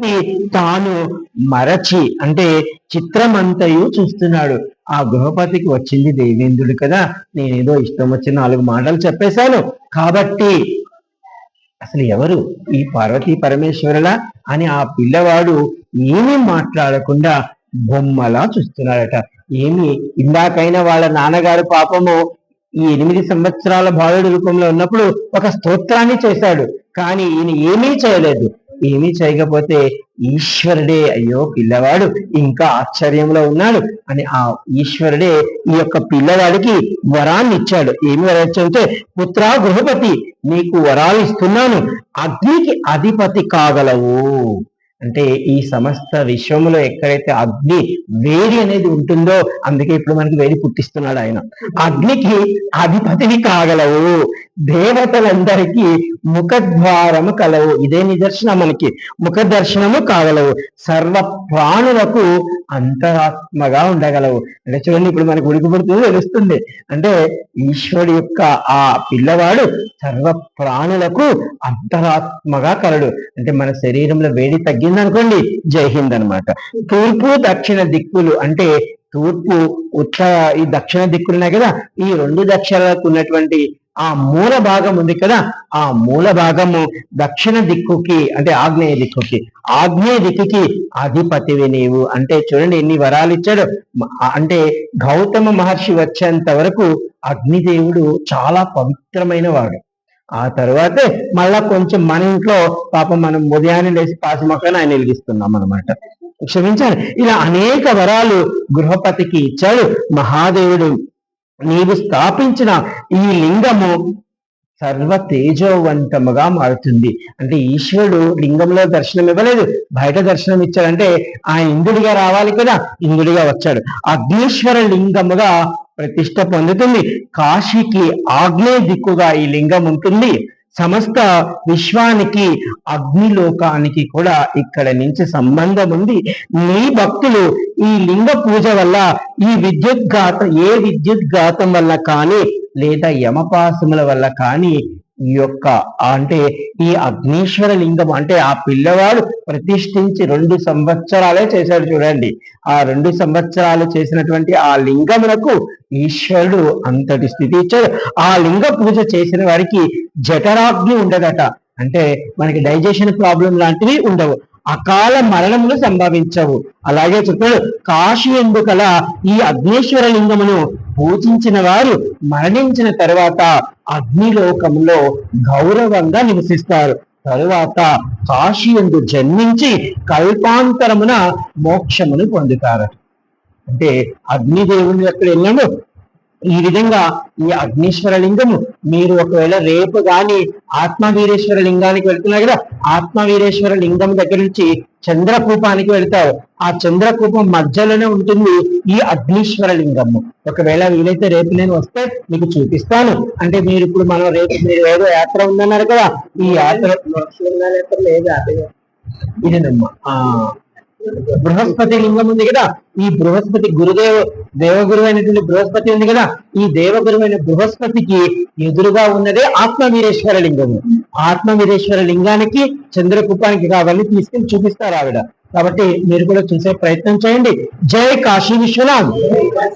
భక్తి తాను మరచి అంటే చిత్రమంతయు చూస్తున్నాడు. ఆ గృహపతికి వచ్చింది దేవేంద్రుడు కదా. నేనేదో ఇష్టం వచ్చిన నాలుగు మాటలు చెప్పేశాను. కాబట్టి అసలు ఎవరు ఈ పార్వతీ పరమేశ్వరుల అని ఆ పిల్లవాడు ఏమీ మాట్లాడకుండా బొమ్మలా చూస్తున్నాడట. ఏమి? ఇందాకైనా వాళ్ళ నాన్నగారు పాపము ఈ ఎనిమిది సంవత్సరాల బాలుడు రూపంలో ఉన్నప్పుడు ఒక స్తోత్రాన్ని చేశాడు. కానీ ఈయన ఏమీ చేయలేదు. ఏమీ చేయకపోతే ఈశ్వరుడే అయ్యో పిల్లవాడు ఇంకా ఆశ్చర్యంలో ఉన్నాడు. అని ఆ ఈశ్వరుడే ఈ యొక్క పిల్లవాడికి వరాన్ని ఇచ్చాడు. ఏమి వరం ఇచ్చాడంటే పుత్ర గృహపతి నీకు వరాలు ఇస్తున్నాను. అగ్నికి అధిపతి కాగలవు. అంటే ఈ సమస్త విశ్వములో ఎక్కడైతే అగ్ని వేడి అనేది ఉంటుందో అందుకే ఇప్పుడు మనకి వేడి పుట్టిస్తున్నాడు ఆయన. అగ్నికి అధిపతివి కాగలవు. దేవతలందరికీ ముఖద్వారము కలవు. ఇదే నిదర్శనం మనకి. ముఖ దర్శనము కాగలవు. సర్వ ప్రాణులకు అంతరాత్మగా ఉండగలవు. అంటే చూడండి ఇప్పుడు మనకు ఉడికిపడుతుంది తెలుస్తుంది. అంటే ఈశ్వరుడు యొక్క ఆ పిల్లవాడు సర్వ ప్రాణులకు అంతరాత్మగా కలడు. అంటే మన శరీరంలో వేడి తగ్గి అనుకోండి జై హింద్ అనమాట తూర్పు దక్షిణ దిక్కులు అంటే తూర్పు ఉత్తర ఈ దక్షిణ దిక్కులున్నాయి కదా ఈ రెండు దక్షిణాలకు ఉన్నటువంటి ఆ మూల భాగం ఉంది కదా ఆ మూల భాగము దక్షిణ దిక్కుకి అంటే ఆగ్నేయ దిక్కుకి ఆగ్నేయ దిక్కుకి అధిపతివి నీవు. అంటే చూడండి ఎన్ని వరాలు ఇచ్చాడు. అంటే గౌతమ మహర్షి వచ్చేంత వరకు అగ్నిదేవుడు చాలా పవిత్రమైన వాడు. ఆ తర్వాతే మళ్ళా కొంచెం మన ఇంట్లో పాపం మనం ఉదయాన్నే లేచి పాసి ఆయన వెలిగిస్తున్నాం అనమాట క్షమించాలి ఇలా అనేక వరాలు గృహపతికి ఇచ్చాడు మహాదేవుడు. నీవు స్థాపించిన ఈ లింగము సర్వ తేజోవంతముగా మారుతుంది. అంటే ఈశ్వరుడు లింగంలో దర్శనం ఇవ్వలేదు. బయట దర్శనం ఇచ్చాడంటే ఆయన ఇంద్రుడిగా రావాలి కదా ఇంద్రుడిగా వచ్చాడు. అగ్నీశ్వర లింగముగా ప్రతిష్ట పొందుతుంది. కాశీకి ఆగ్నేయ దిక్కుగా ఈ లింగం ఉంటుంది. సమస్త విశ్వానికి అగ్నిలోకానికి కూడా ఇక్కడ నుంచి సంబంధం ఉంది. నీ భక్తులు ఈ లింగ పూజ వల్ల ఈ విద్యుత్ ఘాతం ఏ విద్యుత్ ఘాతం వల్ల కానీ లేదా యమపాసముల వల్ల కానీ యొక్క అంటే ఈ అగ్నీశ్వర లింగం అంటే ఆ పిల్లవాడు ప్రతిష్ఠించి రెండు సంవత్సరాలే చేశాడు చూడండి. ఆ రెండు సంవత్సరాలు చేసినటువంటి ఆ లింగమునకు ఈశ్వరుడు అంతటి స్థితి ఇచ్చాడు. ఆ లింగ పూజ చేసిన వారికి జఠరాగ్ని ఉండదట. అంటే మనకి డైజెషన్ ప్రాబ్లం లాంటివి ఉండవు. అకాల మరణములు సంభవించవు. అలాగే చెప్పాడు కాశీ ఎందుకల ఈ అగ్నేశ్వర లింగమును పూజించిన వారు మరణించిన తర్వాత అగ్నిలోకంలో గౌరవంగా నివసిస్తారు. తరువాత కాశీ ఎందు జన్మించి కల్పాంతరమున మోక్షమును పొందుతారు అంటే అగ్నిదేవుని ఎక్కడ వెళ్ళాము ఈ విధంగా ఈ అగ్నీశ్వర లింగము మీరు ఒకవేళ రేపు గాని ఆత్మవీరేశ్వర లింగానికి వెళ్తున్నారు కదా ఆత్మవీరేశ్వర లింగం దగ్గర నుంచి చంద్రకూపానికి వెళ్తారు ఆ చంద్రకూపం మధ్యలోనే ఉంటుంది ఈ అగ్నీశ్వర లింగము. ఒకవేళ వీలైతే రేపు నేను వస్తే మీకు చూపిస్తాను. అంటే మీరు ఇప్పుడు మనం రేపు మీరు ఏదో యాత్ర ఉందన్నారు కదా ఈ యాత్ర ఇదేనమ్మా. ఆ బృహస్పతి లింగం ఉంది కదా. ఈ బృహస్పతి గురుదేవ దేవగురు అయినటువంటి బృహస్పతి ఉంది కదా. ఈ దేవగురు అయిన బృహస్పతికి ఎదురుగా ఉన్నదే ఆత్మవీరేశ్వర లింగము. ఆత్మవీరేశ్వర లింగానికి చంద్రకూపానికి కావాలని తీసుకెళ్ళి చూపిస్తారు ఆవిడ. కాబట్టి మీరు కూడా చూసే ప్రయత్నం చేయండి. జై కాశీ విశ్వనాథ్.